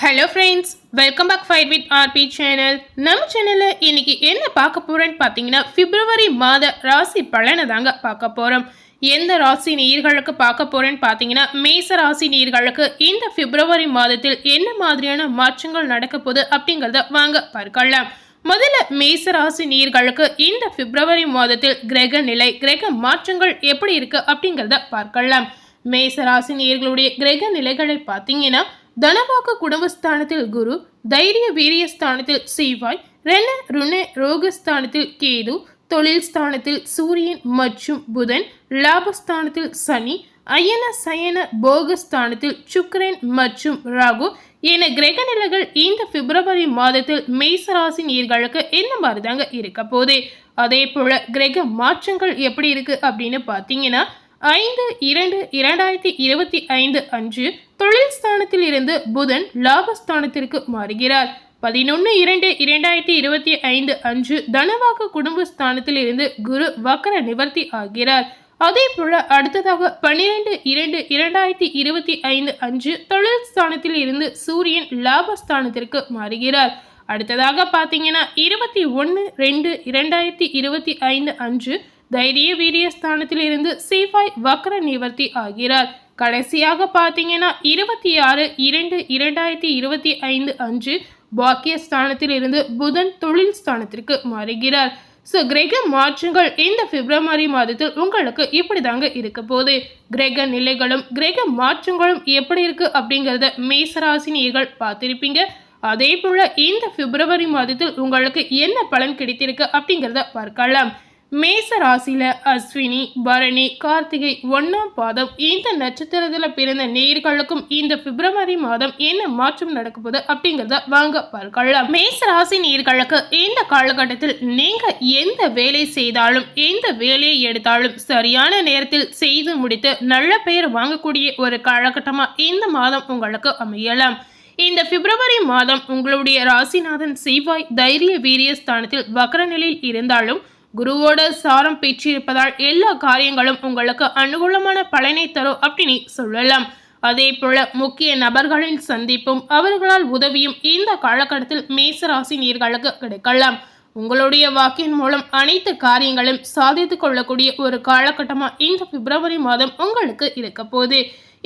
Hello friends welcome back fight with RP channel நம்ம சேனலில் இன்னைக்கு என்ன பார்க்க போகிறோன்னு பார்த்தீங்கன்னா பிப்ரவரி மாத ராசி பலனை தாங்க பார்க்க போகிறோம் எந்த ராசி நீர்களுக்கு பார்க்க போகிறேன்னு பார்த்தீங்கன்னா மேச ராசி நீர்களுக்கு இந்த பிப்ரவரி மாதத்தில் என்ன மாதிரியான மாற்றங்கள் நடக்க போகுது அப்படிங்கிறத வாங்க பார்க்கலாம். முதல்ல மேச ராசி நீர்களுக்கு இந்த பிப்ரவரி மாதத்தில் கிரக நிலை கிரக மாற்றங்கள் எப்படி இருக்கு அப்படிங்கிறத பார்க்கலாம். மேச ராசி நீர்களுடைய கிரக நிலைகளை பார்த்தீங்கன்னா தனவாக்கு குடும்பஸ்தானத்தில் குரு தைரிய வீரிய ஸ்தானத்தில் செவ்வாய் ரென ருண ரோகஸ்தானத்தில் கேது தொழில் ஸ்தானத்தில் சூரியன் மற்றும் புதன் லாபஸ்தானத்தில் சனி அயன சயன போகஸ்தானத்தில் சுக்ரன் மற்றும் ராகு என கிரக நிலைகள் இந்த பிப்ரவரி மாதத்தில் மேசராசி நீர்களுக்கு என்ன மாதிரி தாங்க இருக்க போகுது? அதே போல கிரக மாற்றங்கள் எப்படி இருக்கு அப்படின்னு பார்த்தீங்கன்னா ஐந்து இரண்டு இரண்டாயிரத்தி இருபத்தி ஐந்து அன்று ஸ்தானத்தில் இருந்து புதன் லாபஸ்தானத்திற்கு மாறுகிறார். பதினொன்று இரண்டு இரண்டாயிரத்தி இருபத்தி ஐந்து அன்று தனவாக்கு குடும்ப ஸ்தானத்தில் இருந்து குரு வக்கர நிவர்த்தி ஆகிறார். அதே போல அடுத்ததாக பன்னிரெண்டு இரண்டு இரண்டாயிரத்தி இருபத்தி ஐந்து அன்று தொழில் ஸ்தானத்தில் இருந்து சூரியன் லாபஸ்தானத்திற்கு மாறுகிறார். அடுத்ததாக பார்த்தீங்கன்னா இருபத்தி ஒன்று ரெண்டு இரண்டாயிரத்தி இருபத்தி ஐந்து அன்று தைரிய வீரிய ஸ்தானத்தில் இருந்து சீஃபாய் வக்ர நிவர்த்தி ஆகிறார். கடைசியாக பார்த்தீங்கன்னா இருபத்தி ஆறு இரண்டு இரண்டாயிரத்தி இருபத்தி ஐந்து அன்று பாக்கிய ஸ்தானத்தில் இருந்து புதன் தொழில் ஸ்தானத்திற்கு மாறுகிறார். ஸோ கிரக மாற்றங்கள் இந்த பிப்ரவரி மாதத்தில் உங்களுக்கு இப்படி தாங்க இருக்க போகுது. கிரக நிலைகளும் கிரக மாற்றங்களும் எப்படி இருக்கு அப்படிங்கிறத மேசராசினியர்கள் பார்த்துருப்பீங்க. அதே போல் இந்த பிப்ரவரி மாதத்தில் உங்களுக்கு என்ன பலன் கிடைத்திருக்கு அப்படிங்கிறத பார்க்கலாம். மேச ராசியில் அஸ்வினி பரணி கார்த்திகை ஒன்றாம் பாதம். இந்த நட்சத்திரத்தில் பிறந்த நேர்களுக்கும் இந்த பிப்ரவரி மாதம் என்ன மாற்றம் நடக்க போகுது அப்படிங்கிறத வாங்க பார்க்கலாம். மேச ராசி நேர்களுக்கு இந்த காலகட்டத்தில் நீங்க எந்த வேலை செய்தாலும் எந்த வேலையை எடுத்தாலும் சரியான நேரத்தில் செய்து முடித்து நல்ல பெயர் வாங்கக்கூடிய ஒரு காலகட்டமா இந்த மாதம் உங்களுக்கு அமையலாம். இந்த பிப்ரவரி மாதம் உங்களுடைய ராசிநாதன் செவ்வாய் தைரிய வீரிய ஸ்தானத்தில் வக்கர நிலையில் இருந்தாலும் குருவோட சாரம் பெற்றிருப்பதால் எல்லா காரியங்களும் உங்களுக்கு அனுகூலமான பலனை தரும் அப்படின்னு சொல்லலாம். அதே போல முக்கிய நபர்களின் சந்திப்பும் அவர்களால் உதவியும் இந்த காலகட்டத்தில் மேசராசி நீர்களுக்கு கிடைக்கலாம். உங்களுடைய வாக்கின் மூலம் அனைத்து காரியங்களும் சாதித்து கொள்ளக்கூடிய ஒரு காலகட்டமாக இந்த பிப்ரவரி மாதம் உங்களுக்கு இருக்க போகுது.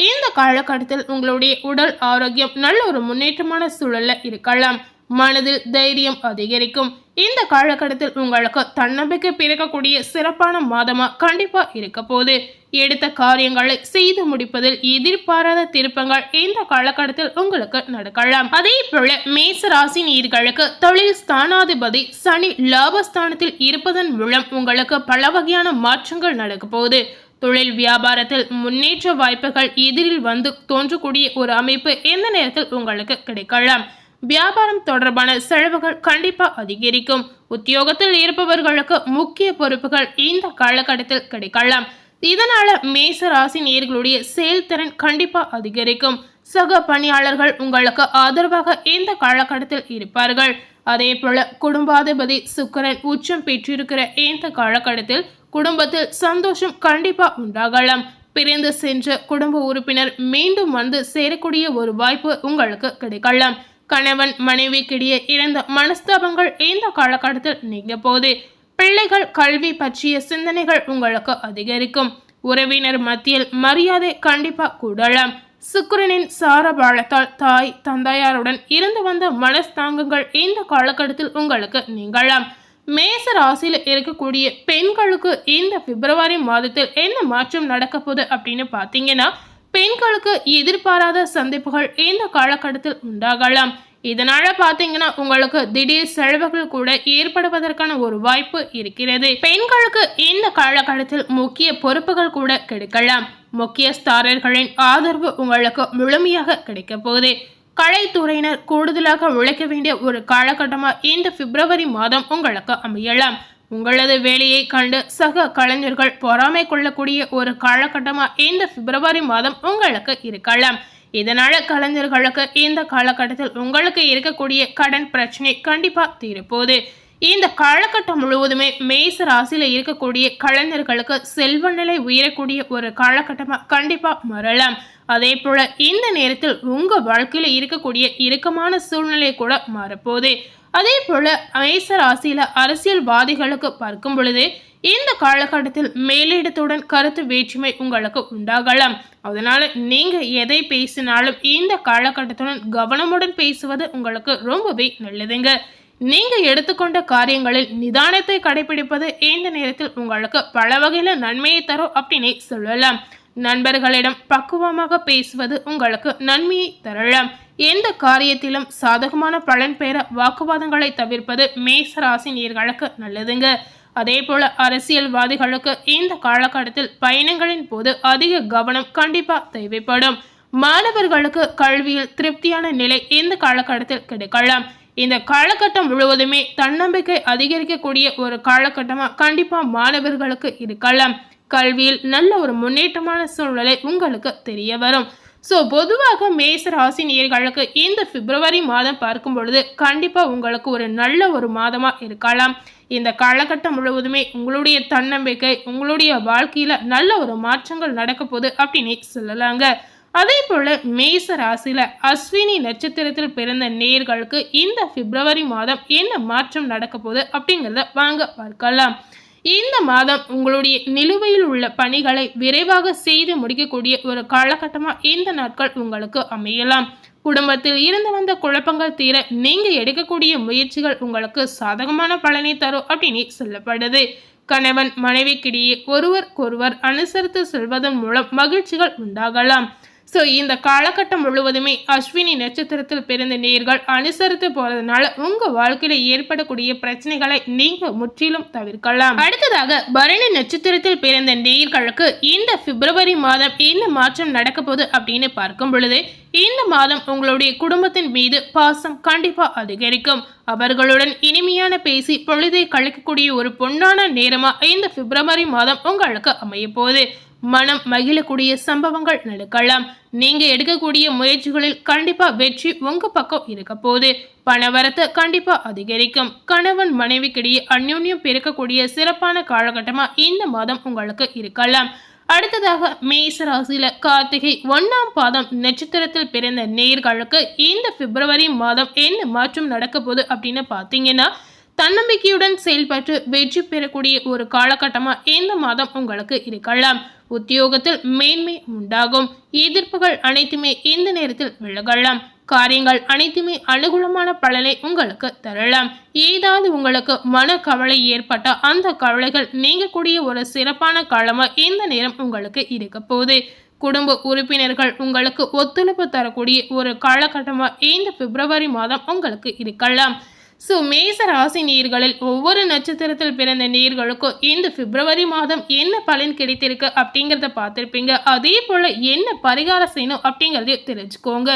இந்த காலகட்டத்தில் உங்களுடைய உடல் ஆரோக்கியம் நல்ல ஒரு முன்னேற்றமான சூழலில் இருக்கலாம். மனதில் தைரியம் அதிகரிக்கும். இந்த காலகட்டத்தில் உங்களுக்கு தன்னம்பிக்கை பிறக்கக்கூடிய சிறப்பான மாதமா கண்டிப்பா இருக்க போது எடுத்த காரியங்களை செய்து முடிப்பதில் எதிர்பாராத திருப்பங்கள் இந்த காலகட்டத்தில் உங்களுக்கு நடக்கலாம். அதே போல மேச ராசி நீர்களுக்கு தொழில் ஸ்தானாதிபதி சனி லாபஸ்தானத்தில் இருப்பதன் மூலம் உங்களுக்கு பல வகையான மாற்றங்கள் நடக்க போகுது. தொழில் வியாபாரத்தில் முன்னேற்ற வாய்ப்புகள் எதிரில் வந்து தோன்றக்கூடிய ஒரு அமைப்பு எந்த நேரத்தில் உங்களுக்கு கிடைக்கலாம். வியாபாரம் தொடர்பான செலவுகள் கண்டிப்பாக அதிகரிக்கும். உத்தியோகத்தில் இருப்பவர்களுக்கு முக்கிய பொறுப்புகள் இந்த காலகட்டத்தில் கிடைக்கலாம். இதனால மேச ராசி நேர்களுடைய செயல்திறன் கண்டிப்பாக அதிகரிக்கும். சக பணியாளர்கள் உங்களுக்கு ஆதரவாக இந்த காலகட்டத்தில் இருப்பார்கள். அதே போல குடும்பாதிபதி சுக்கரன் உச்சம் பெற்றிருக்கிற இந்த காலகட்டத்தில் குடும்பத்தில் சந்தோஷம் கண்டிப்பா உண்டாகலாம். பிரிந்து சென்ற குடும்ப உறுப்பினர் மீண்டும் வந்து சேரக்கூடிய ஒரு வாய்ப்பு உங்களுக்கு கிடைக்கலாம். கணவன் மனைவிக்கிடையே இறந்த மனஸ்தாபங்கள் இந்த காலகட்டத்தில் நீங்க போது பிள்ளைகள் கல்வி பற்றிய சிந்தனைகள் உங்களுக்கு அதிகரிக்கும். உறவினர் மத்தியில் மரியாதை கண்டிப்பா கூடலாம். சுக்கிரனின் சாரபாலத்தால் தாய் தந்தையாருடன் இருந்து வந்த மனஸ்தாங்கங்கள் இந்த காலகட்டத்தில் உங்களுக்கு நீங்களாம் மேச ராசியில் இருக்கக்கூடிய பெண்களுக்கு இந்த பிப்ரவரி மாதத்தில் என்ன மாற்றம் நடக்க போகுது அப்படின்னு பார்த்தீங்கன்னா பெண்களுக்கு எதிர்பாராத சந்திப்புகள் இந்த காலகட்டத்தில் உண்டாகலாம். இதனால பாத்தீங்கன்னா உங்களுக்கு திடீர் செலவுகள் கூட ஏற்படுவதற்கான ஒரு வாய்ப்பு இருக்கிறது. பெண்களுக்கு இந்த காலகட்டத்தில் முக்கிய பொறுப்புகள் கூட கிடைக்கலாம். முக்கியஸ்தாரர்களின் ஆதரவு உங்களுக்கு முழுமையாக கிடைக்க போகுது. கலைத்துறையினர் கூடுதலாக உழைக்க வேண்டிய ஒரு காலகட்டமாக இந்த பிப்ரவரி மாதம் உங்களுக்கு அமையலாம். உங்களது வேலையை கண்டு சக கலைஞர்கள் பொறாமை கொள்ளக்கூடிய ஒரு காலகட்டமாக இந்த பிப்ரவரி மாதம் உங்களுக்கு இருக்கலாம். இதனால் கலைஞர்களுக்கு இந்த காலகட்டத்தில் உங்களுக்கு இருக்கக்கூடிய கடன் பிரச்சனை கண்டிப்பாக தீரப்போகுது. இந்த காலகட்டம் முழுவதுமே மேச ராசியில் இருக்கக்கூடிய கலைஞர்களுக்கு செல்வ நிலை உயரக்கூடிய ஒரு காலகட்டமாக கண்டிப்பாக மாறலாம். அதே போல இந்த நேரத்தில் உங்க வாழ்க்கையில இருக்கக்கூடிய இறுக்கமான சூழ்நிலை கூட மாறப்போகுது. அதே போல மேச ராசியில அரசியல்வாதிகளுக்கு பார்க்கும் பொழுது இந்த காலகட்டத்தில் மேலிடத்துடன் கருத்து வேற்றுமை உங்களுக்கு உண்டாகலாம். அதனால நீங்க எதை பேசினாலும் இந்த காலகட்டத்துடன் கவனமுடன் பேசுவது உங்களுக்கு ரொம்பவே நல்லதுங்க. நீங்க எடுத்துக்கொண்ட காரியங்களில் நிதானத்தை கடைபிடிப்பது இந்த நேரத்தில் உங்களுக்கு பல வகையில நன்மையை தரும் அப்படின்னே சொல்லலாம். நண்பர்களிடம் பக்குவமாக பேசுவது உங்களுக்கு நன்மையை தரலாம். எந்த காரியத்திலும் சாதகமான பலன் பெற வாக்குவாதங்களை தவிர்ப்பது மேசராசி நீர்களுக்கு நல்லதுங்க. அதே போல அரசியல்வாதிகளுக்கு இந்த காலகட்டத்தில் பயணங்களின் போது அதிக கவனம் கண்டிப்பா தேவைப்படும். மாணவர்களுக்கு கல்வியில் திருப்தியான நிலை இந்த காலகட்டத்தில் கிடைக்கலாம். இந்த காலகட்டம் முழுவதுமே தன்னம்பிக்கை அதிகரிக்கக்கூடிய ஒரு காலகட்டமாக கண்டிப்பாக மாணவர்களுக்கு இருக்கலாம். கல்வியில் நல்ல ஒரு முன்னேற்றமான சூழ்நிலை உங்களுக்கு தெரிய வரும். ஸோ பொதுவாக மேச ராசி நேர்களுக்கு இந்த பிப்ரவரி மாதம் பார்க்கும் பொழுது கண்டிப்பாக உங்களுக்கு ஒரு நல்ல ஒரு மாதமாக இருக்கலாம். இந்த காலகட்டம் முழுவதுமே உங்களுடைய தன்னம்பிக்கை உங்களுடைய வாழ்க்கையில் நல்ல ஒரு மாற்றங்கள் நடக்க போகுது அப்படின்னு சொல்லலாங்க. அதே போல் மேச ராசியில் அஸ்வினி நட்சத்திரத்தில் பிறந்த நேர்களுக்கு இந்த பிப்ரவரி மாதம் என்ன மாற்றம் நடக்க போகுது அப்படிங்கிறத வாங்க பார்க்கலாம். இந்த மாதம் உங்களுடைய நிலுவையில் உள்ள பணிகளை விரைவாக செய்து முடிக்கக்கூடிய ஒரு காலகட்டமாக இந்த நாட்கள் உங்களுக்கு அமையலாம். குடும்பத்தில் இருந்து வந்த குழப்பங்கள் தீர நீங்கள் எடுக்கக்கூடிய முயற்சிகள் உங்களுக்கு சாதகமான பலனை தரும் அப்படின்னு சொல்லப்படுது. கணவன் மனைவிக்கிடையே ஒருவருக்கொருவர் அனுசரித்து செல்வதன் மூலம் மகிழ்ச்சிகள் உண்டாகலாம். ஸோ இந்த காலகட்டம் முழுவதுமே அஸ்வினி நட்சத்திரத்தில் பிறந்த நேர்கள் அனுசரித்து போறதுனால உங்க வாழ்க்கையில ஏற்படக்கூடிய பிரச்சனைகளை நீங்க முற்றிலும் தவிர்க்கலாம். அடுத்ததாக பரணி நட்சத்திரத்தில் பிறந்த நேர்களுக்கு இந்த பிப்ரவரி மாதம் என்ன மாற்றம் நடக்க போகுது அப்படின்னு பார்க்கும் பொழுது இந்த மாதம் உங்களுடைய குடும்பத்தின் மீது பாசம் கண்டிப்பா அதிகரிக்கும். அவர்களுடன் இனிமையான பேசி பொழுதை கழிக்கக்கூடிய ஒரு பொன்னான நேரமா இந்த பிப்ரவரி மாதம் உங்களுக்கு அமைய போகுது. மனம் மகிழக்கூடிய சம்பவங்கள் நடக்கலாம். நீங்க எடுக்கக்கூடிய முயற்சிகளில் கண்டிப்பா வெற்றி உங்க பக்கம் இருக்க போது பணவரத்து கண்டிப்பா அதிகரிக்கும். கணவன் மனைவிக்கிடையே அந்யோன்யம் பிறக்கக்கூடிய சிறப்பான காலகட்டமா இந்த மாதம் உங்களுக்கு இருக்கலாம். அடுத்ததாக மேச ராசியில கார்த்திகை ஒன்னாம் பாதம் நட்சத்திரத்தில் பிறந்த நேர்களுக்கு இந்த பிப்ரவரி மாதம் என்ன மாற்றம் நடக்க போகுது அப்படின்னு பார்த்தீங்கன்னா தன்னம்பிக்கையுடன் செயல்பட்டு வெற்றி பெறக்கூடிய ஒரு காலகட்டமாக இந்த மாதம் உங்களுக்கு இருக்கலாம். உத்தியோகத்தில் மேன்மை உண்டாகும். எதிர்ப்புகள் அனைத்துமே இந்த நேரத்தில் விலகலாம். காரியங்கள் அனைத்துமே அனுகூலமான பலனை உங்களுக்கு தரலாம். ஏதாவது உங்களுக்கு மன கவலை ஏற்பட்ட அந்த கவலைகள் நீங்கக்கூடிய ஒரு சிறப்பான காலமாக இந்த நேரம் உங்களுக்கு இருக்க போகுது. குடும்ப உறுப்பினர்கள் உங்களுக்கு ஒத்துழைப்பு தரக்கூடிய ஒரு காலகட்டமாக இந்த பிப்ரவரி மாதம் உங்களுக்கு இருக்கலாம். ஸோ மேச ராசி நீர்களில் ஒவ்வொரு நட்சத்திரத்தில் பிறந்த நீர்களுக்கும் இந்த பிப்ரவரி மாதம் என்ன பலன் கிடைத்திருக்கு அப்படிங்கிறத பார்த்துருப்பீங்க. அதே போல் என்ன பரிகாரம் செய்யணும் அப்படிங்கிறதையும் தெரிஞ்சுக்கோங்க.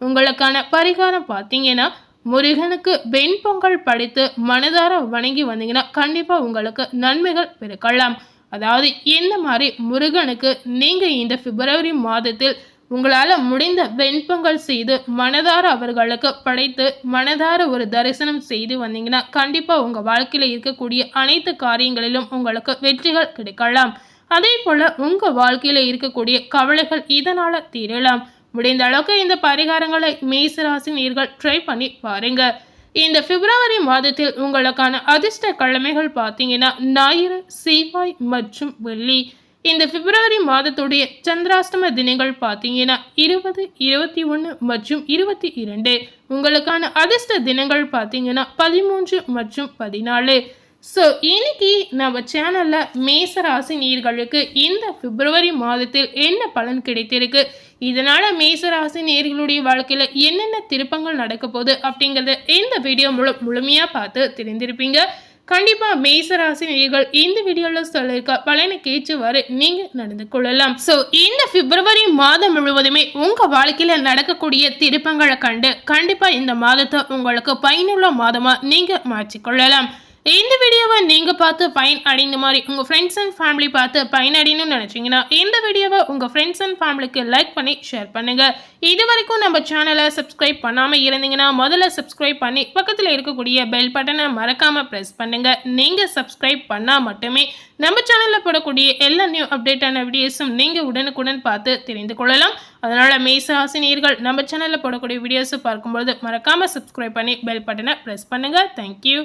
உங்களுக்கான பரிகாரம் பார்த்தீங்கன்னா முருகனுக்கு வெண்பொங்கல் படித்து மனதார வணங்கி வந்தீங்கன்னா கண்டிப்பாக உங்களுக்கு நன்மைகள் பெருக்கலாம். அதாவது என்ன மாதிரி முருகனுக்கு நீங்கள் இந்த பிப்ரவரி மாதத்தில் உங்களால் முடிந்த வெண்பொங்கல் செய்து மனதார அவர்களுக்கு படைத்து மனதார ஒரு தரிசனம் செய்து வந்தீங்கன்னா கண்டிப்பாக உங்கள் வாழ்க்கையில் இருக்கக்கூடிய அனைத்து காரியங்களிலும் உங்களுக்கு வெற்றிகள் கிடைக்கலாம். அதே போல் உங்கள் வாழ்க்கையில் இருக்கக்கூடிய கவலைகள் இதனால் தீரலாம். முடிந்த அளவுக்கு இந்த பரிகாரங்களை மேசராசி நீர்கள் ட்ரை பண்ணி பாருங்க. இந்த பிப்ரவரி மாதத்தில் உங்களுக்கான அதிர்ஷ்ட கிழமைகள் பார்த்தீங்கன்னா ஞாயிறு செவ்வாய் மற்றும் வெள்ளி. இந்த பிப்ரவரி மாதத்துடைய சந்திராஷ்டம தினங்கள் பார்த்தீங்கன்னா இருபது இருபத்தி ஒன்று மற்றும் இருபத்தி இரண்டு. உங்களுக்கான அதிர்ஷ்ட தினங்கள் பார்த்தீங்கன்னா பதிமூன்று மற்றும் பதினாலு. ஸோ இன்னைக்கு நம்ம சேனலில் மேசராசி நேர்களுக்கு நீர்களுக்கு இந்த பிப்ரவரி மாதத்தில் என்ன பலன் கிடைத்திருக்கு? இதனால் மேசராசி நேர்களுடைய வாழ்க்கையில் என்னென்ன திருப்பங்கள் நடக்க போகுது அப்படிங்கிறத இந்த வீடியோ முழு முழுமையாக பார்த்து தெரிந்திருப்பீங்க. கண்டிப்பாக மேசராசி நேர்கள் இந்த வீடியோவில் சொல்லியிருக்க பலனை கேட்டுவாறு நீங்கள் நடந்து கொள்ளலாம். ஸோ இந்த பிப்ரவரி மாதம் முழுவதுமே உங்கள் வாழ்க்கையில் நடக்கக்கூடிய திருப்பங்களை கண்டு கண்டிப்பாக இந்த மாதத்தை உங்களுக்கு பயனுள்ள மாதமாக நீங்கள் மாற்றிக்கொள்ளலாம் இந்த வீடியோவை நீங்கள் பார்த்து பயன் அடைந்த மாதிரி உங்கள் ஃப்ரெண்ட்ஸ் அண்ட் ஃபேமிலி பார்த்து பயன் அடையணும்னு நினச்சிங்கன்னா இந்த வீடியோவை உங்கள் ஃப்ரெண்ட்ஸ் அண்ட் ஃபேமிலிக்கு லைக் பண்ணி ஷேர் பண்ணுங்கள் இது வரைக்கும் நம்ம சேனலை சப்ஸ்கிரைப் பண்ணாமல் இருந்தீங்கன்னா முதல்ல சப்ஸ்கிரைப் பண்ணி பக்கத்தில் இருக்கக்கூடிய பெல் பட்டனை மறக்காமல் ப்ரெஸ் பண்ணுங்கள் நீங்கள் சப்ஸ்கிரைப் பண்ணால் மட்டுமே நம்ம சேனலில் போடக்கூடிய எல்லா நியூ அப்டேட்டான வீடியோஸும் நீங்கள் உடனுக்குடன் பார்த்து தெரிந்து கொள்ளலாம். அதனால் மேச நம்ம சேனலில் போடக்கூடிய வீடியோஸை பார்க்கும்பொழுது மறக்காமல் சப்ஸ்கிரைப் பண்ணி பெல் பட்டனை ப்ரெஸ் பண்ணுங்கள் தேங்க்யூ